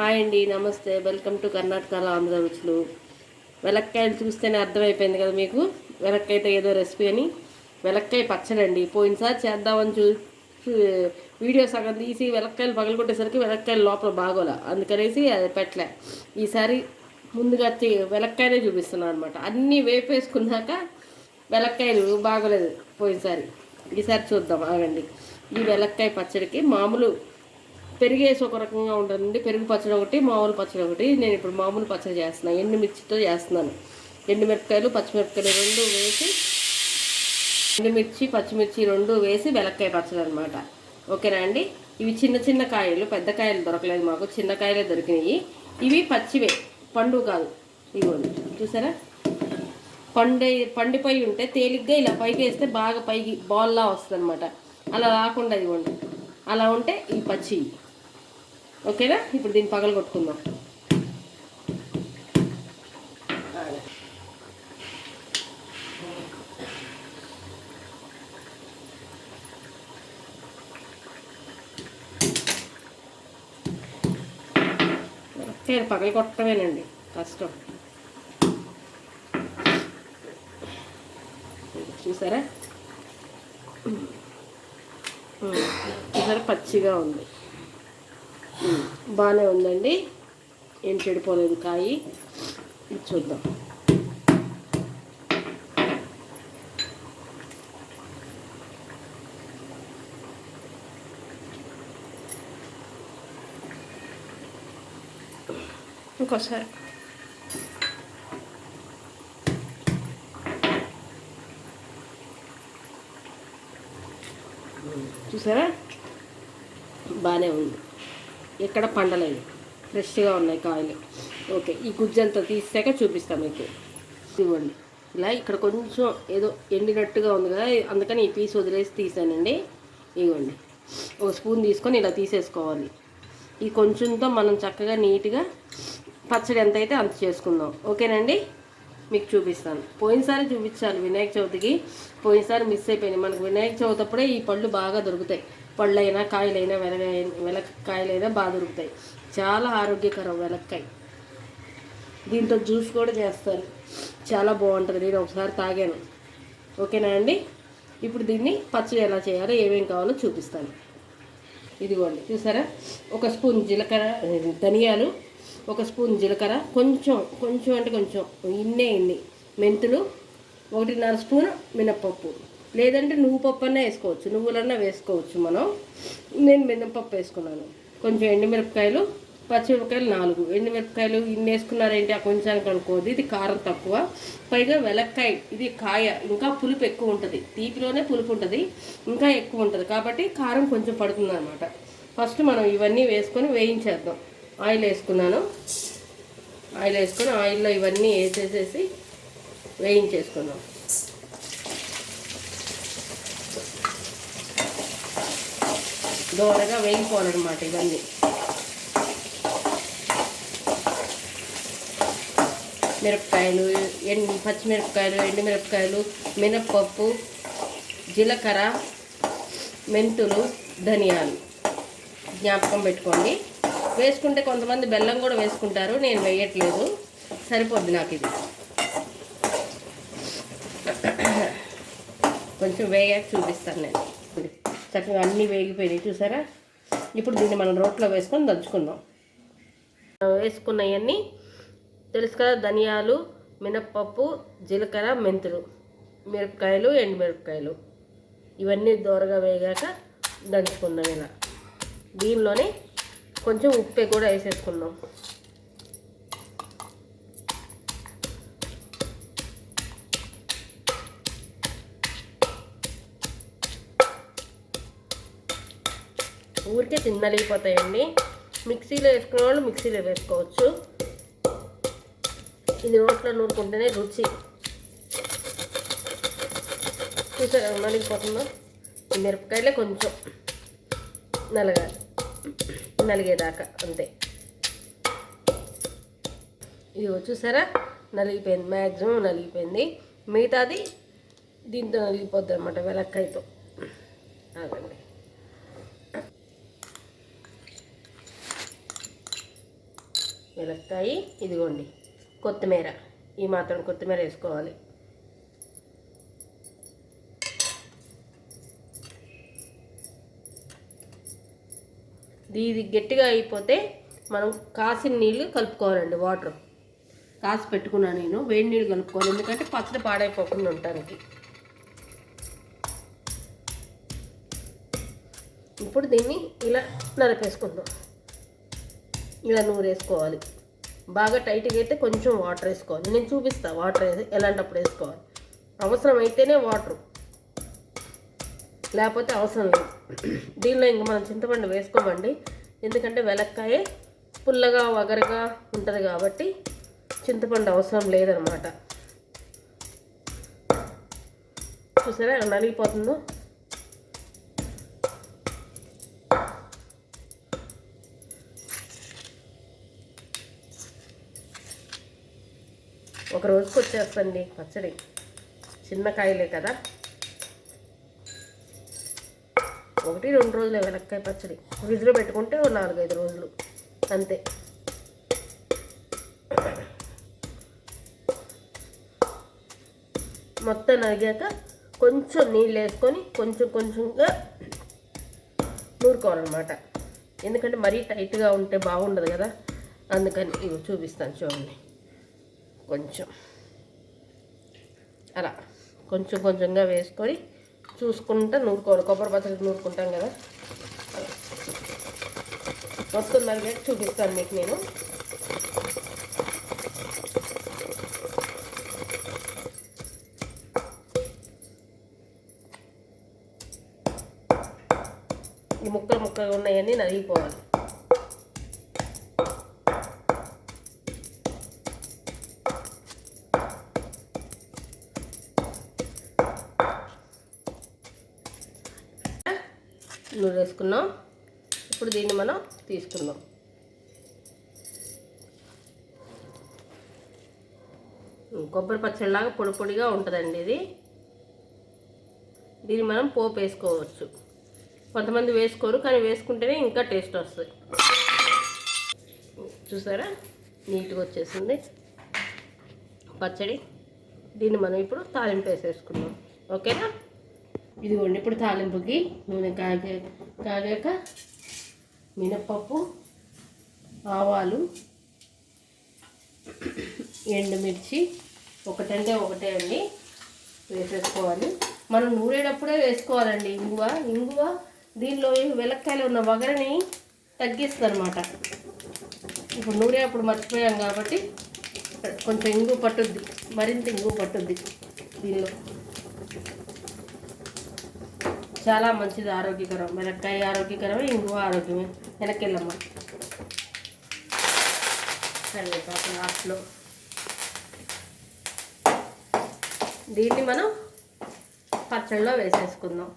Hi అండి నమస్తే. Welcome to కర్ణాటకలో ఆంధ్ర రుచులు. వెలక్కాయలు చూస్తేనే అర్థమైపోయింది కదా మీకు? వెలక్కాయతో ఏదో రెసిపీ అని. వెలక్కాయ పచ్చడి అండి. పోయినసారి చేద్దామని చూ వీడియో సగం తీసి వెలక్కాయలు పగలగొట్టేసరికి వెలక్కాయలు లోపల బాగోలా. అందుకనేసి అది పెట్టలే. ఈసారి ముందుగా వెలక్కాయనే చూపిస్తున్నాను అనమాట అన్నీ వేపేసుకున్నాక వెలక్కాయలు బాగోలేదు పోయినసారి. ఈసారి చూద్దాం ఆగండి. ఈ వెలక్కాయ పచ్చడికి మామూలు పెరిగేసి ఒక రకంగా ఉంటుందండి. పెరుగు పచ్చడి ఒకటి మామూలు పచ్చడి ఒకటి. నేను ఇప్పుడు మామూలు పచ్చడి చేస్తున్నాను ఎండుమిర్చితో చేస్తున్నాను. ఎండుమిరపకాయలు పచ్చిమిరపకాయలు రెండు వేసి ఎండుమిర్చి పచ్చిమిర్చి రెండు వేసి వెలక్కాయ పచ్చడి అనమాట ఓకేనా అండి? ఇవి చిన్న చిన్న కాయలు పెద్ద కాయలు దొరకలేదు మాకు. చిన్న కాయలే దొరికినాయి. ఇవి పచ్చివే. పండు కాదు. ఇవ్వండి చూసారా? పండే పండిపోయి ఉంటే తేలిగ్గా ఇలా పైకి వేస్తే బాగా పైకి బాల్లా వస్తుంది అనమాట అలా రాకుండా ఇవ్వండి అలా ఉంటే ఈ పచ్చి ఓకేనా? ఇప్పుడు దీన్ని పగలు కొట్టుకుందాం. నేను పగలు కొట్టమేనండి. కష్టం. చూసారా? చూసారా? పచ్చిగా ఉంది. బాగానే ఉందండి. ఏం చెడిపోలేదు కాయి. చూద్దాం. ఇంకోసారి. చూసారా? బాగానే ఉంది. ఎక్కడ పండలేదు. ఫ్రెష్గా ఉన్నాయి కాయలు. ఓకే ఈ గుజ్జంతా తీసాక చూపిస్తాను మీకు. ఇవ్వండి ఇలా ఇక్కడ కొంచెం ఏదో ఎండినట్టుగా ఉంది కదా అందుకని ఈ పీస్ వదిలేసి తీసానండి. ఇవ్వండి ఒక స్పూన్ తీసుకొని ఇలా తీసేసుకోవాలి. ఈ కొంచెంతో మనం చక్కగా నీట్గా పచ్చడి ఎంత అయితే అంత చేసుకుందాం. ఓకేనండి? మీకు చూపిస్తాను. పోయినసారి చూపించాలి వినాయక చవితికి. పోయినసారి మిస్ అయిపోయింది మనకు వినాయక చవితి అప్పుడే ఈ పళ్ళు బాగా దొరుకుతాయి. పళ్ళైనా కాయలైనా వెలగ వెలక్కాయలైనా బాగా దొరుకుతాయి. చాలా ఆరోగ్యకరం వెలక్కాయ దీంతో జ్యూస్ కూడా చేస్తారు. చాలా బాగుంటుంది. నేను ఒకసారి తాగాను. ఓకేనా అండి? ఇప్పుడు దీన్ని పచ్చడి ఎలా చేయాలో ఏమేం కావాలో చూపిస్తాను. ఇదిగోండి చూసారా? ఒక స్పూన్ జీలకర్ర ధనియాలు ఒక స్పూన్ జీలకర్ర కొంచెం కొంచెం అంటే కొంచెం ఇన్నే ఇన్ని మెంతులు ఒకటిన్నర స్పూన్ మినప్పప్పు. లేదంటే నువ్వు పప్పు అన్నా వేసుకోవచ్చు. నువ్వులన్నా వేసుకోవచ్చు మనం. నేను మినపప్పు వేసుకున్నాను. కొంచెం ఎండుమిరపకాయలు పచ్చిమిరపకాయలు నాలుగు. ఎండుమిరపకాయలు ఇన్ని వేసుకున్నారేంటి? ఆ కొంచెం అనుకోవద్దు. ఇది కారం తక్కువ. పైగా వెలక్కాయ ఇది కాయ. ఇంకా పులుపు ఎక్కువ ఉంటుంది. తీపిలోనే పులుపు ఉంటుంది. ఇంకా ఎక్కువ ఉంటుంది. కాబట్టి కారం కొంచెం పడుతుంది అనమాట ఫస్ట్ మనం ఇవన్నీ వేసుకొని వేయించేద్దాం. ఆయిల్ వేసుకున్నాను. ఆయిల్ వేసుకొని ఆయిల్లో ఇవన్నీ వేసేసేసి వేయించేసుకున్నాం దోరగా వేగిపోవాలన్నమాట ఇవన్నీ. మిరపకాయలు ఎండు పచ్చిమిరపకాయలు ఎండుమిరపకాయలు మినప్పప్పు జీలకర్ర మెంతులు ధనియాలు. జ్ఞాపకం పెట్టుకోండి. వేసుకుంటే కొంతమంది బెల్లం కూడా వేసుకుంటారు నేను వేయట్లేదు. సరిపోద్ది నాకు ఇది. కొంచెం వేయాక చూపిస్తాను నేను. చక్కగా అన్నీ వేగిపోయినాయి చూసారా? ఇప్పుడు దీన్ని మనం రోట్లో వేసుకొని దంచుకుందాం. వేసుకున్నవన్నీ తెలుసు కదా ధనియాలు మినప్పప్పు జీలకర్ర మెంతులు మిరపకాయలు ఎండుమిరపకాయలు ఇవన్నీ దోరగా వేగాక దంచుకుందాం ఇలా. దీనిలోనే కొంచెం ఉప్పు కూడా వేసేసుకుందాం. ఊరికే చిన్నలిగిపోతాయండి మిక్సీలో వేసుకునే వాళ్ళు మిక్సీలో వేసుకోవచ్చు. ఇది నోట్లో నూరుకుంటేనే రుచి. చూసారా నలిగిపోతుందో? మిరపకాయలే కొంచెం నలగాలి. నలిగేదాకా అంతే. ఇది చూసారా నలిగిపోయింది. మ్యాక్సిమం నలిగిపోయింది. మిగతాది దీంతో నలిగిపోద్ది అనమాట వెలక్కాయతో. ఆగండి. మిరపకాయ ఇదిగోండి. కొత్తిమీర. ఈ మాత్రం కొత్తిమీర వేసుకోవాలి. ఇది గట్టిగా అయిపోతే మనం కాసిన నీళ్ళు కలుపుకోవాలండి వాటర్. కాసి పెట్టుకున్నాను నేను వేడి నీళ్ళు కలుపుకోవాలి. ఎందుకంటే పచ్చడి పాడైపోకుండా ఉండటానికి. ఇప్పుడు దీన్ని ఇలా నలిపేసుకుందాం ఇలా నూరు వేసుకోవాలి. బాగా టైట్గా అయితే కొంచెం వాటర్ వేసుకోవాలి. నేను చూపిస్తాను వాటర్ ఎలాంటప్పుడు వేసుకోవాలి. అవసరం అయితేనే వాటర్. లేకపోతే అవసరం లేదు. దీనిలో ఇంక మనం చింతపండు వేసుకోమండి. ఎందుకంటే వెలక్కాయ పుల్లగా వగరగా ఉంటుంది కాబట్టి చింతపండు అవసరం లేదనమాట. చూసారా నలిగిపోతుందో? ఒక రోజుకి వచ్చేస్తండి పచ్చడి. చిన్న కాయలే కదా. ఒకటి రెండు రోజులు వెనక్కాయ పచ్చడి. ఫ్రిడ్జ్లో పెట్టుకుంటే నాలుగైదు రోజులు. అంతే. మొత్తం నరిగాక కొంచెం నీళ్ళు వేసుకొని కొంచెం కొంచెంగా నూరుకోవాలన్నమాట. ఎందుకంటే మరీ టైట్గా ఉంటే బాగుండదు కదా. అందుకని ఇవి చూపిస్తాను చూడండి. కొంచెం. అలా. కొంచెం కొంచెంగా వేసుకొని చూసుకుంటా నూరుకోవాలి. కొబ్బరి పచ్చడి నూరుకుంటాం కదా. అలా. మొత్తం నలిగేసి చూపిస్తాను మీకు నేను. ఈ ముక్కలు ముక్కలు ఉన్నాయన్నీ నలిగిపోవాలి. వేసుకున్నాం. ఇప్పుడు దీన్ని మనం తీసుకుందాం. కొబ్బరి పచ్చడిలాగా పొడి పొడిగా ఉంటుందండి ఇది. దీన్ని మనం పోపు వేసుకోవచ్చు. కొంతమంది వేసుకోరు కానీ వేసుకుంటేనే ఇంకా టేస్ట్ వస్తుంది. చూసారా? నీట్గా వచ్చేసింది పచ్చడి. దీన్ని మనం ఇప్పుడు తాలింపు వేసేసుకుందాం. ఓకేనా? ఇదిగోండి ఇప్పుడు తాలింపుకి నూనె కాగే కాగాక మినప్పప్పు ఆవాలు ఎండుమిర్చి ఒకటంటే ఒకటే అండి వేసేసుకోవాలి. మనం నూరేటప్పుడే వేసుకోవాలండి ఇంగువ ఇంగువ దీనిలో వెలక్కాయలు ఉన్న వగరని తగ్గిస్తుంది అనమాట ఇప్పుడు నూరేటప్పుడు మర్చిపోయాం కాబట్టి కొంచెం ఇంగు పట్టుద్ది మరింత ఇంగు పట్టుద్ది దీనిలో. చాలా మంచిది ఆరోగ్యకరం. మిరక్కాయ ఆరోగ్యకరమే ఇంగువ ఆరోగ్యమే. వెనకెళ్ళమ్మ. కరివేపాకు లాస్ట్లో. దీన్ని మనం పచ్చళ్ళలో వేసేసుకుందాం.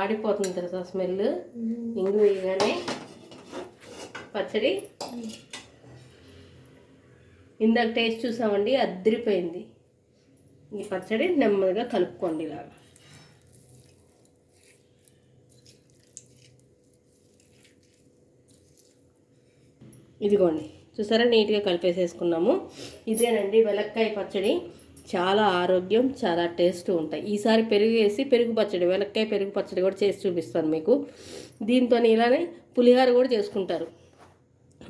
గుమ్మలాడిపోతుంది తెలుసా స్మెల్? ఇంగు వేయగానే పచ్చడి. ఇందాక టేస్ట్ చూసామండి అద్దరిపోయింది ఈ పచ్చడి నెమ్మదిగా కలుపుకోండి ఇలాగా. ఇదిగోండి చూసారా? నీట్గా కలిపేసేసుకున్నాము. ఇదేనండి వెలక్కాయ పచ్చడి. చాలా ఆరోగ్యం చాలా టేస్ట్ ఉంటాయి. ఈసారి పెరుగు వేసి పెరుగు పచ్చడి వెలక్కాయ పెరుగు పచ్చడి కూడా చేసి చూపిస్తాను మీకు. దీంతో ఇలానే పులిహార కూడా చేసుకుంటారు.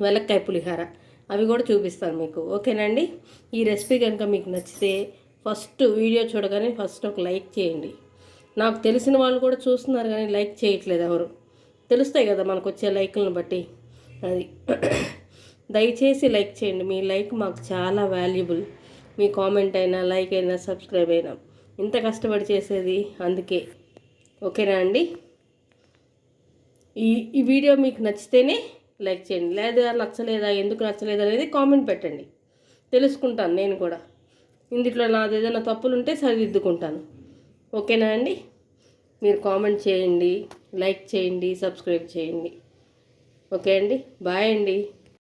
వెలక్కాయ పులిహార. అవి కూడా చూపిస్తాను మీకు. ఓకేనండి? ఈ రెసిపీ కనుక మీకు నచ్చితే ఫస్ట్ వీడియో చూడగానే ఫస్ట్ ఒక లైక్ చేయండి. నాకు తెలిసిన వాళ్ళు కూడా చూస్తున్నారు కానీ లైక్ చేయట్లేదు ఎవరు. తెలుస్తాయి కదా మనకు వచ్చే లైకులను బట్టి. అది. దయచేసి లైక్ చేయండి. మీ లైక్ మాకు చాలా వాల్యుబుల్. మీ కామెంట్ అయినా లైక్ అయినా సబ్స్క్రైబ్ అయినా. ఇంత కష్టపడి చేసేది అందుకే. ఓకేనా అండి? ఈ ఈ వీడియో మీకు నచ్చితేనే లైక్ చేయండి. లేదా నచ్చలేదా ఎందుకు నచ్చలేదా అనేది కామెంట్ పెట్టండి. తెలుసుకుంటాను నేను కూడా. ఇందులో నాది ఏదైనా తప్పులు ఉంటే సరిదిద్దుకుంటాను. ఓకేనా అండి? మీరు కామెంట్ చేయండి లైక్ చేయండి సబ్స్క్రైబ్ చేయండి. ఓకే అండి? బాయ్ అండి.